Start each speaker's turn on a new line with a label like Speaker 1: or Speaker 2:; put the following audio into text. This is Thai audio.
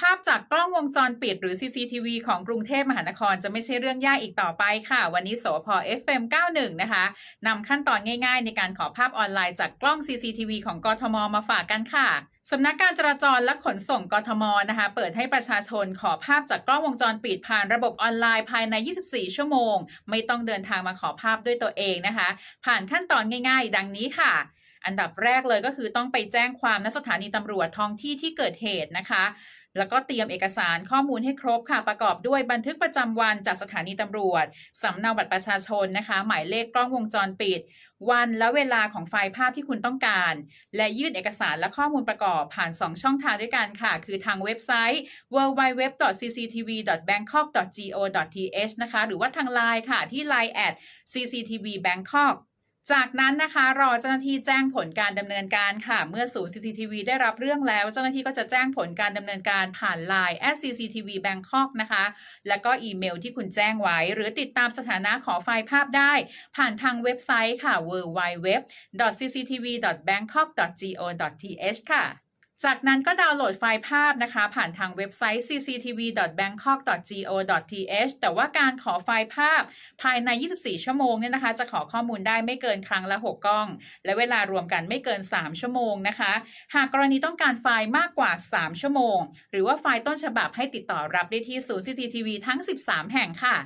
Speaker 1: ภาพจากกล้องวงจรปิดหรือ CCTV ของกรุงเทพมหานครจะไม่ใช่เรื่องยากอีกต่อไปค่ะ วันนี้สพ FM 91 นะคะนำขั้นตอนง่ายๆ ในการขอภาพออนไลน์จากกล้อง CCTV ของกทมมาฝากกันค่ะสำนักการจราจรและขนส่งกทมนะคะ เปิดให้ประชาชนขอภาพจากกล้องวงจรปิดผ่านระบบออนไลน์ภายใน 24 ชั่วโมง ไม่ต้องเดินทางมาขอภาพด้วยตัวเองนะคะ ผ่านขั้นตอนง่าย ๆ ดังนี้ค่ะอันดับแรกเลยก็คือต้องไปแจ้งความณสถานีตำรวจท้องที่ที่เกิดเหตุนะคะ แล้วก็เตรียมเอกสารข้อมูลให้ครบค่ะ ประกอบด้วยบันทึกประจำวันจากสถานีตำรวจสำเนาบัตรประชาชนนะคะ หมายเลขกล้องวงจรปิด วันและเวลาของไฟล์ภาพที่คุณต้องการ และยื่นเอกสารและข้อมูลประกอบผ่าน 2 ช่องทางด้วยกันค่ะ คือทางเว็บไซต์ www.cctv.bangkok.go.th นะคะ หรือว่าทางไลน์ค่ะที่ line at cctv bangkok จากนั้นนะคะรอเจ้าหน้าที่แจ้งผลการดำเนินการค่ะ เมื่อศูนย์ CCTV ได้รับเรื่องแล้ว เจ้าหน้าที่ก็จะแจ้งผลการดำเนินการผ่าน Line at cctv bangkok นะคะ แล้วก็อีเมลที่คุณแจ้งไว้ หรือติดตามสถานะขอไฟล์ภาพได้ ผ่านทางเว็บไซต์ค่ะ www.cctv.bangkok.go.th ค่ะ จากนั้นก็ดาวน์โหลดไฟล์ภาพนะคะ ผ่านทางเว็บไซต์ cctv.bangkok.go.th แต่ว่าการขอไฟล์ภาพภายใน 24 ชั่วโมงเนี่ยนะคะ จะขอข้อมูลได้ไม่เกินครั้งละ 6 กล้อง และเวลารวมกันไม่เกิน 3 ชั่วโมงนะคะ หากกรณีต้องการไฟล์มากกว่า 3 ชั่วโมง หรือว่าไฟล์ต้นฉบับให้ติดต่อรับได้ที่ศูนย์ CCTV ทั้ง 13 แห่งค่ะ